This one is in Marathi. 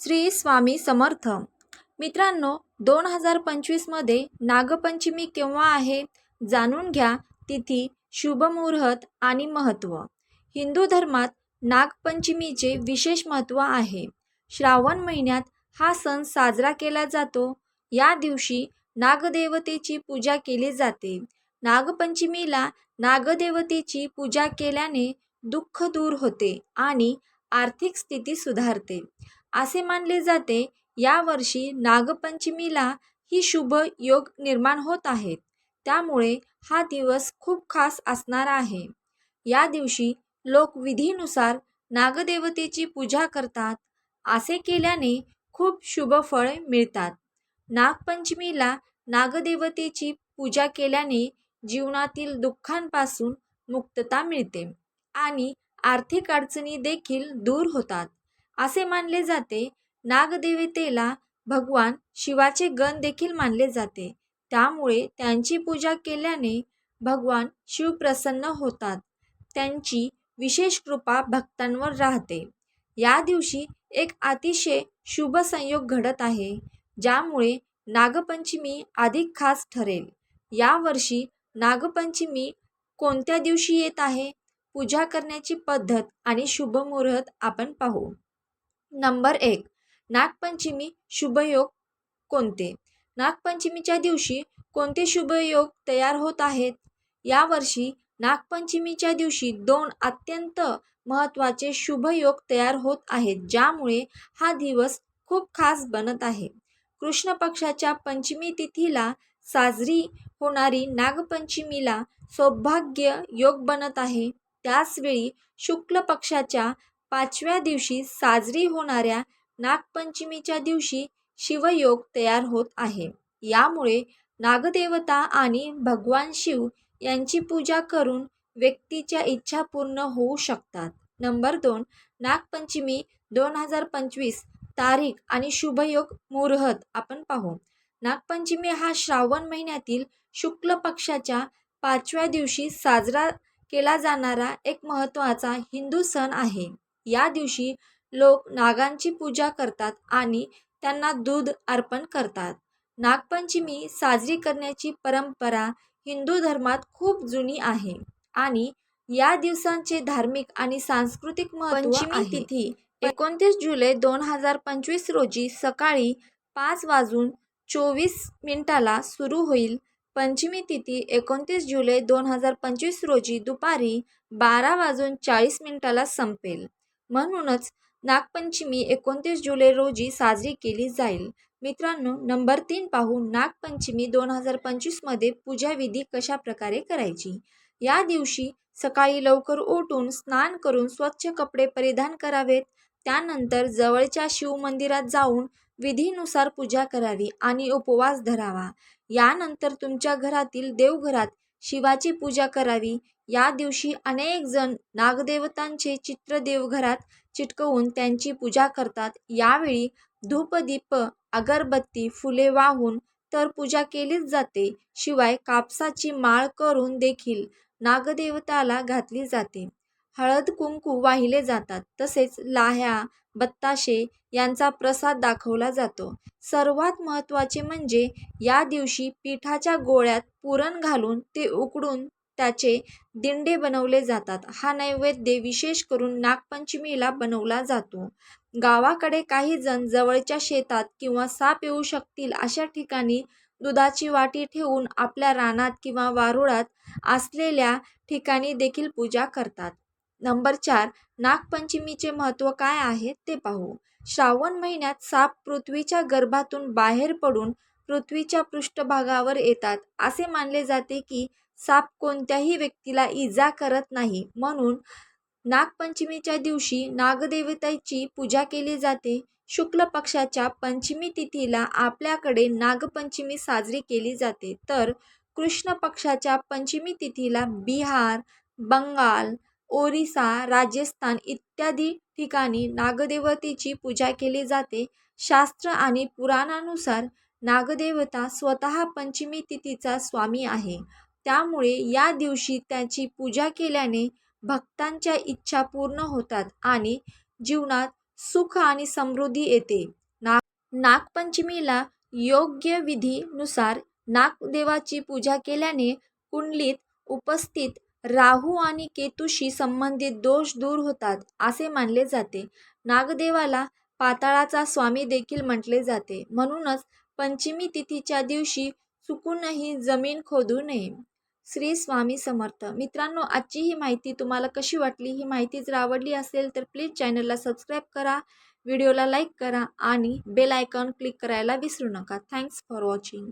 श्री स्वामी समर्थ. मित्रांनो दोन हजार पंचवीसमध्ये नागपंचमी केव्हा आहे जाणून घ्या तिथी शुभमुहूर्त आणि महत्त्व हिंदू धर्मात नागपंचमीचे विशेष महत्त्व आहे. श्रावण महिन्यात हा सण साजरा केला जातो. या दिवशी नागदेवतेची पूजा केली जाते. नागपंचमीला नागदेवतेची पूजा केल्याने दुःख दूर होते आणि आर्थिक स्थिती सुधारते. असे मानले जाते यावर्षी नागपंचमीला ही शुभ योग निर्माण होत आहेत त्यामुळे हा दिवस खूप खास असणार आहे. या दिवशी लोक विधीनुसार नागदेवतेची पूजा करतात. असे केल्याने खूप शुभ फळे मिळतात. नागपंचमीला नागदेवतेची पूजा केल्याने जीवनातील दुःखांपासून मुक्तता मिळते आणि आर्थिक अडचणी देखील दूर होतात. असे मानले जाते. नागदेवतेला भगवान शिवाचे गण देखील मानले जाते. त्यामुळे त्यांची पूजा केल्याने भगवान शिव प्रसन्न होतात. त्यांची विशेष कृपा भक्तांवर राहते. या दिवशी एक अतिशय शुभ संयोग घडत आहे ज्यामुळे नागपंचमी अधिक खास ठरेल. यावर्षी नागपंचमी कोणत्या दिवशी येत आहे? पूजा करण्याची पद्धत आणि शुभ मुहूर्त आपण पाहू. नंबर एक नागपंचमी शुभयोग कोणते? नागपंचमीच्या दिवशी कोणते शुभयोग तयार होत आहेत? यावर्षी नागपंचमीच्या दिवशी दोन अत्यंत महत्त्वाचे शुभयोग तयार होत आहेत ज्यामुळे हा दिवस खूप खास बनत आहे. कृष्ण पक्षाच्या पंचमी तिथीला साजरी होणारी नागपंचमीला सौभाग्य योग बनत आहे. त्याचवेळी शुक्ल पक्षाच्या पाचव्या दिवशी साजरी होणाऱ्या नागपंचमीच्या दिवशी शिवयोग तयार होत आहे. यामुळे नागदेवता आणि भगवान शिव यांची पूजा करून व्यक्तीच्या इच्छा पूर्ण होऊ शकतात. नंबर दोन नागपंचमी दोन हजार पंचवीस तारीख आणि शुभयोग मुहूर्त आपण पाहू. नागपंचमी हा श्रावण महिन्यातील शुक्ल पक्षाच्या पाचव्या दिवशी साजरा केला जाणारा एक महत्त्वाचा हिंदू सण आहे. या दिवशी लोक नागांची पूजा करतात आणि त्यांना दूध अर्पण करतात. नागपंचमी साजरी करण्याची परंपरा हिंदू धर्मात खूप जुनी आहे आणि या दिवसांचे धार्मिक आणि सांस्कृतिक आहे. तिथी एकोणतीस जुलै दोन हजार पंचवीस रोजी सकाळी पाच वाजून चोवीस मिनिटाला सुरू होईल. पंचमी तिथी एकोणतीस जुलै दोन हजार पंचवीस रोजी दुपारी बारा वाजून चाळीस मिनिटाला संपेल. म्हणूनच नागपंचमी एकोणतीस जुलै रोजी साजरी केली जाईल. मित्रांनो नंबर तीन पाहू नागपंचमी दोन हजार पंचवीसमध्ये पूजाविधी कशा प्रकारे करायची? या दिवशी सकाळी लवकर उठून स्नान करून स्वच्छ कपडे परिधान करावेत. त्यानंतर जवळच्या शिवमंदिरात जाऊन विधीनुसार पूजा करावी आणि उपवास धरावा. यानंतर तुमच्या घरातील देवघरात शिवाची पूजा करावी. या दिवशी अनेक जण नागदेवतांचे चित्र देवघरात चिटकवून त्यांची पूजा करतात. यावेळी धूपदीप अगरबत्ती फुले वाहून तर पूजा केलीच जाते. शिवाय कापसाची माळ करून देखील नागदेवताला घातली जाते. हळद कुंकू वाहिले जातात. तसेच लाह्या बत्ताशे यांचा प्रसाद दाखवला जातो. सर्वात महत्त्वाचे म्हणजे या दिवशी पिठाच्या गोळ्यात पुरण घालून ते उकडून त्याचे दिंडे बनवले जातात. हा नैवेद्य विशेष करून नागपंचमीला बनवला जातो. गावाकडे काही जण जवळच्या शेतात किंवा साप येऊ शकतील अशा ठिकाणी दुधाची वाटी ठेवून आपल्या रानात किंवा वारुळात असलेल्या ठिकाणी देखील पूजा करतात. नंबर चार नागपंचमीचे महत्त्व काय आहे ते पाहू. श्रावण महिन्यात साप पृथ्वीच्या गर्भातून बाहेर पडून पृथ्वीच्या पृष्ठभागावर येतात. असे मानले जाते की साप कोणत्याही व्यक्तीला इजा करत नाही. म्हणून नागपंचमीच्या दिवशी नागदेवतेची पूजा केली जाते. शुक्ल पक्षाच्या पंचमी तिथीला आपल्याकडे नागपंचमी साजरी केली जाते. तर कृष्ण पक्षाच्या पंचमी तिथीला बिहार बंगाल ओरिसा राजस्थान इत्यादी ठिकाणी नागदेवतेची पूजा केली जाते. शास्त्र आणि पुराणानुसार नागदेवता स्वतः पंचमी तिथीचा स्वामी आहे. त्यामुळे या दिवशी त्याची पूजा केल्याने भक्तांच्या इच्छा पूर्ण होतात आणि जीवनात सुख आणि समृद्धी येते. नाग नागपंचमीला योग्य विधीनुसार नागदेवाची पूजा केल्याने कुंडलीत उपस्थित राहू आणि केतूशी संबंधित दोष दूर होतात असे मानले जाते. नागदेवाला पाताळाचा स्वामी देखील म्हटले जाते. म्हणूनच पंचमी तिथीच्या दिवशी चुकूनही जमीन खोदू नये. श्री स्वामी समर्थ. मित्रांनो आजची ही माहिती तुम्हाला कशी वाटली? ही माहिती जर आवडली असेल तर प्लीज चॅनलला सबस्क्राईब करा व्हिडिओला लाईक करा आणि बेल आयकॉन क्लिक करायला विसरू नका. Thanks for watching.